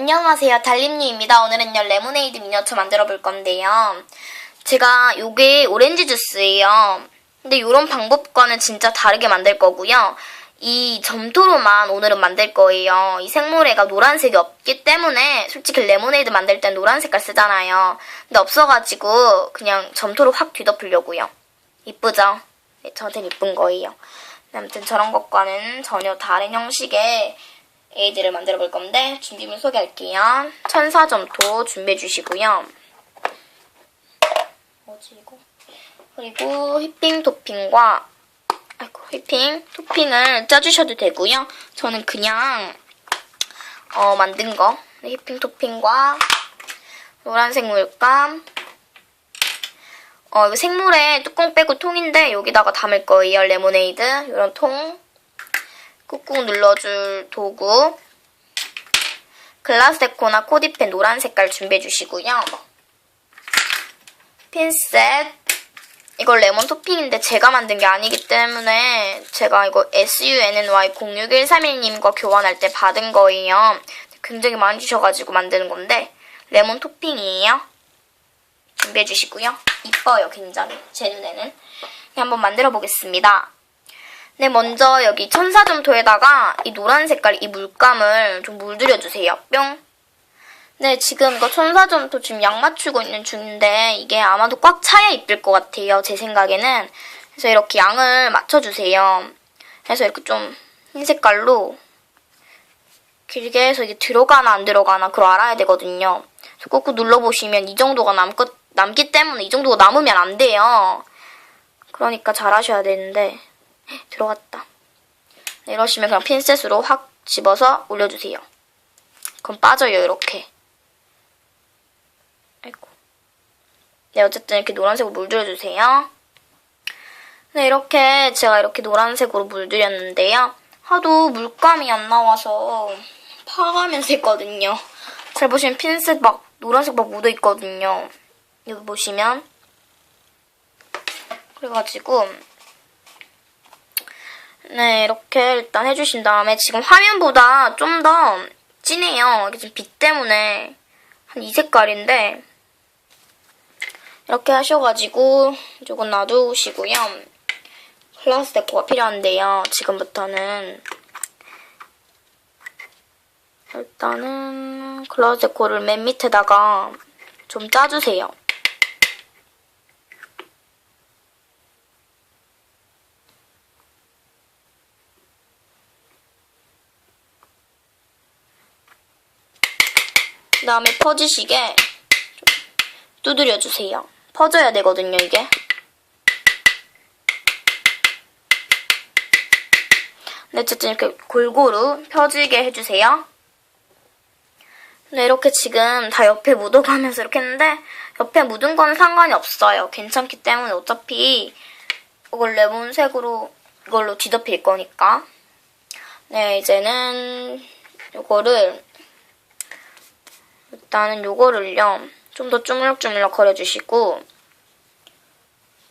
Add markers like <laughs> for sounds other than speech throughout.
안녕하세요. 달림님입니다. 오늘은요, 레모네이드 미니어처 만들어 볼 건데요. 제가 요게 오렌지 주스예요. 근데 이런 방법과는 진짜 다르게 만들 거고요. 이 점토로만 오늘은 만들 거예요. 이 생모래가 노란색이 없기 때문에 솔직히 레모네이드 만들 땐 노란 색깔 쓰잖아요. 근데 없어가지고 그냥 점토로 확 뒤덮으려고요. 이쁘죠? 네, 저한테는 이쁜 거예요. 아무튼 저런 것과는 전혀 다른 형식의 에이드를 만들어 볼 건데 준비물 소개할게요. 천사점토 준비해 주시고요. 뭐지 이거? 그리고 휘핑 토핑과 아이고 휘핑 토핑을 짜주셔도 되고요. 저는 그냥 어 만든 거 네, 휘핑 토핑과 노란색 물감 어 이거 생물에 뚜껑 빼고 통인데 여기다가 담을 거예요. 레모네이드 이런 통 꾹꾹 눌러줄 도구 글라스 데코나 코디펜 노란 색깔 준비해 주시고요. 핀셋 이걸 레몬 토핑인데 제가 만든 게 아니기 때문에 제가 이거 SUNNY06131님과 교환할 때 받은 거예요. 굉장히 많이 주셔가지고 만드는 건데 레몬 토핑이에요. 준비해 주시고요. 이뻐요 굉장히 제 눈에는 한번 만들어 보겠습니다. 네, 먼저 여기 천사점토에다가 이 노란 색깔 이 물감을 좀 물들여주세요. 뿅. 네, 지금 이거 천사점토 지금 양 맞추고 있는 중인데 이게 아마도 꽉 차야 이쁠 것 같아요. 제 생각에는. 그래서 이렇게 양을 맞춰주세요. 그래서 이렇게 좀 흰 색깔로 길게 해서 이게 들어가나 안 들어가나 그걸 알아야 되거든요. 꾹꾹 눌러보시면 이 정도가 남기 때문에 이 정도가 남으면 안 돼요. 그러니까 잘 하셔야 되는데 들어갔다. 네, 이러시면 그냥 핀셋으로 확 집어서 올려주세요. 그럼 빠져요, 이렇게. 아이고. 네, 어쨌든 이렇게 노란색으로 물들여주세요. 네, 이렇게 제가 이렇게 노란색으로 물들였는데요. 하도 물감이 안 나와서 파가면서 했거든요. 잘 보시면 핀셋 막 노란색 막 묻어있거든요. 여기 보시면. 그래가지고 네, 이렇게 일단 해주신 다음에 지금 화면보다 좀 더 진해요. 이게 지금 빛 때문에 한 이 색깔인데 이렇게 하셔가지고 조금 놔두시고요. 클라스 데코가 필요한데요. 지금부터는 일단은 클라스 데코를 맨 밑에다가 좀 짜주세요. 그 다음에 퍼지시게 좀 두드려주세요. 퍼져야 되거든요, 이게. 네, 어쨌든 이렇게 골고루 펴지게 해주세요. 네, 이렇게 지금 다 옆에 묻어가면서 이렇게 했는데 옆에 묻은 건 상관이 없어요. 괜찮기 때문에 어차피 이걸 레몬색으로 이걸로 뒤덮일 거니까. 네, 이제는 이거를 일단은 요거를요. 좀더 주물럭주물럭 거려주시고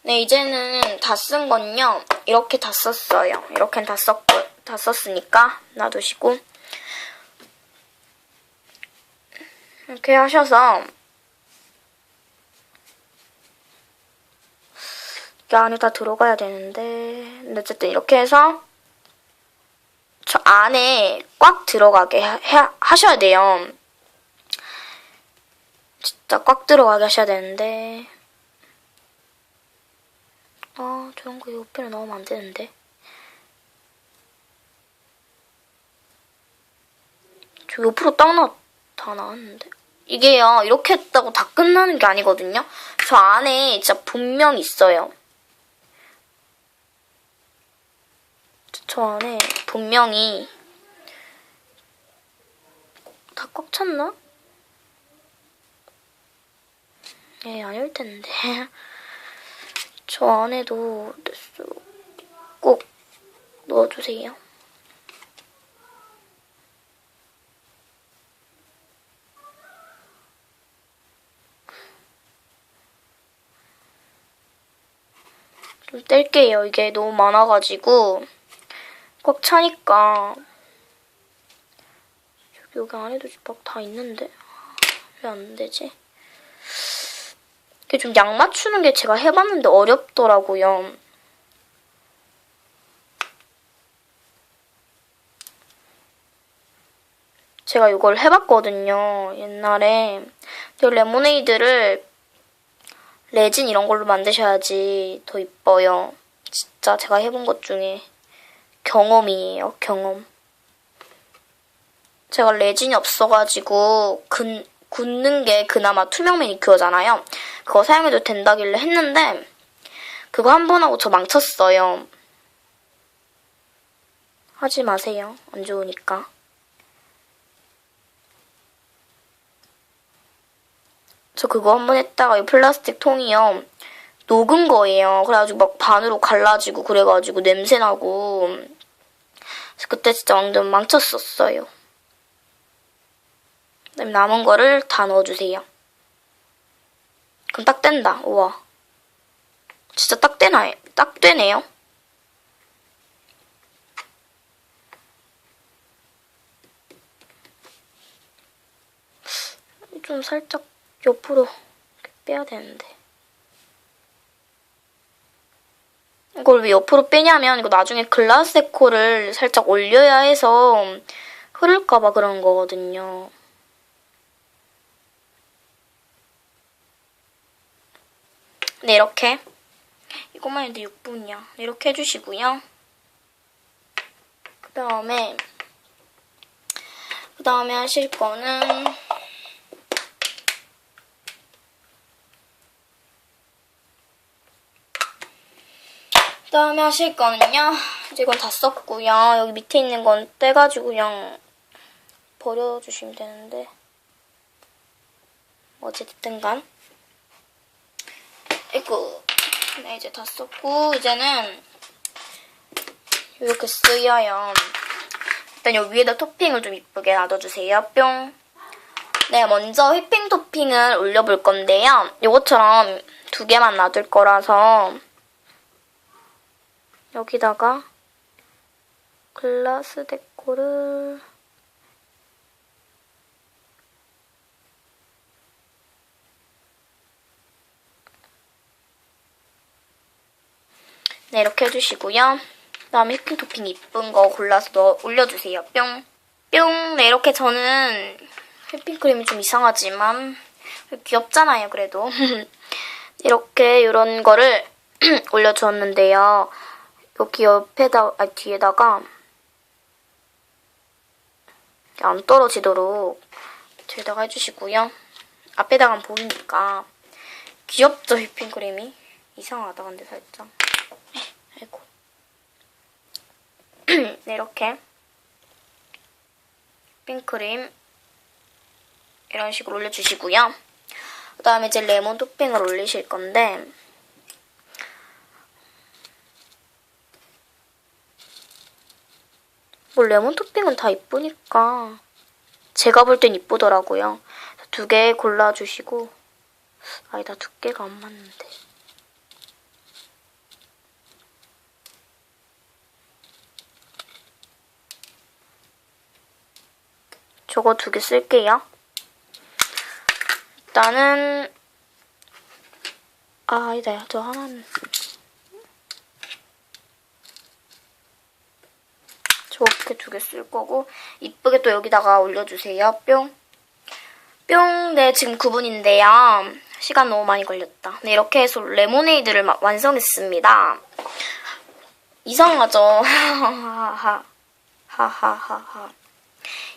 네, 이제는 다 쓴 건요. 이렇게 다 썼어요. 이렇게는 다 썼고, 다 썼으니까 놔두시고 이렇게 하셔서 이 안에 다 들어가야 되는데 근데 어쨌든 이렇게 해서 저 안에 꽉 들어가게 하, 하- 하셔야 돼요. 진짜 꽉 들어가게 하셔야 되는데. 아 저런 거 옆에를 넣으면 안 되는데. 저 옆으로 딱 나, 다 나왔는데. 이게요 이렇게 했다고 다 끝나는 게 아니거든요? 저 안에 진짜 분명 있어요. 저- 저 안에 분명히 다 꽉 찼나? 예, 아닐 텐데. <laughs> 저 안에도 꼭 넣어주세요. 좀 뗄게요. 이게 너무 많아가지고 꽉 차니까 여기 안에도 막 다 있는데 왜 안 되지? 이게 좀 양 맞추는 게 제가 해봤는데 어렵더라고요. 제가 이걸 해봤거든요. 옛날에. 이 레모네이드를 레진 이런 걸로 만드셔야지 더 이뻐요. 진짜 제가 해본 것 중에 경험이에요. 경험. 제가 레진이 없어가지고 근, 굳는 게 그나마 투명 매니큐어잖아요. 그거 사용해도 된다길래 했는데 그거 한 번 하고 저 망쳤어요. 하지 마세요. 안 좋으니까. 저 그거 한 번 했다가 이 플라스틱 통이요. 녹은 거예요. 그래가지고 막 반으로 갈라지고 그래가지고 냄새나고. 그때 진짜 완전 망쳤었어요. 남은 거를 다 넣어주세요. 그럼 딱 된다. 우와. 진짜 딱 되나요? 딱 되네요. 좀 살짝 옆으로 빼야 되는데. 이걸 왜 옆으로 빼냐면 이거 나중에 글라스 에코를 살짝 올려야 해서 흐를까봐 그런 거거든요. 네, 이렇게. 이것만 해도 6분이야. 이렇게 해주시고요. 그 다음에, 그 다음에 하실 거는, 그 다음에 하실 거는요. 이제 이건 다 썼고요. 여기 밑에 있는 건 떼가지고 그냥 버려주시면 되는데. 어찌됐든 간. 아이고. 네, 이제 다 썼고, 이제는 이렇게 쓰여요. 일단 여기 위에다 토핑을 좀 이쁘게 놔둬주세요. 뿅. 네, 먼저 휘핑 토핑을 올려볼 건데요. 이것처럼 두 개만 놔둘 거라서 여기다가 글라스 데코를 네, 이렇게 해주시고요. 그 다음에 휘핑 토핑 이쁜 거 골라서 넣어 올려주세요. 뿅. 뿅. 네, 이렇게 저는 휘핑크림이 좀 이상하지만 귀엽잖아요, 그래도. <laughs> 이렇게 이런 거를 <clears throat> 올려주었는데요. 여기 옆에다, 아, 뒤에다가 안 떨어지도록 뒤에다가 해주시고요. 앞에다가 보이니까 귀엽죠, 휘핑크림이? 이상하다, 근데 살짝. 아이고. 네, <clears throat> 이렇게. 핑크림. 이런 식으로 올려주시고요. 그 다음에 이제 레몬 토핑을 올리실 건데. 뭐 레몬 토핑은 다 이쁘니까. 제가 볼 땐 이쁘더라고요. 두 개 골라주시고. 아니 다 두께가 안 맞는데 저거 두 개 쓸게요. 일단은 아 아니다 저 하나는 저렇게 두 개 쓸 거고 이쁘게 또 여기다가 올려주세요. 뿅. 뿅. 네 지금 9분인데요. 시간 너무 많이 걸렸다. 네 이렇게 해서 레모네이드를 마- 완성했습니다. 이상하죠? <laughs> 하하하 하 하하하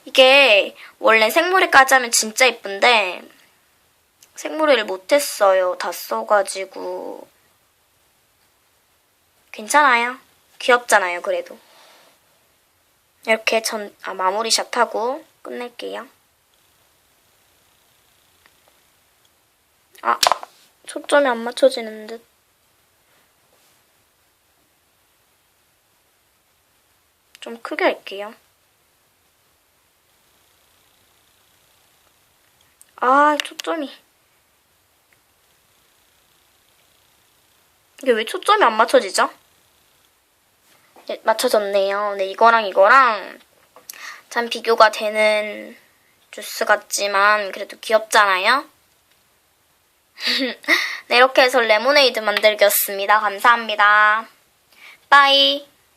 이게 원래 생머리까지 하면 진짜 이쁜데 생머리를 못했어요. 다 써가지고 괜찮아요. 귀엽잖아요. 그래도 이렇게 전 아, 마무리 샷 하고 끝낼게요. 아 초점이 안 맞춰지는 듯. 좀 크게 할게요. 아, 초점이. 이게 왜 초점이 안 맞춰지죠? 네, 맞춰졌네요. 네, 이거랑 이거랑 참 비교가 되는 주스 같지만 그래도 귀엽잖아요? <laughs> 네, 이렇게 해서 레모네이드 만들기였습니다. 감사합니다. 빠이.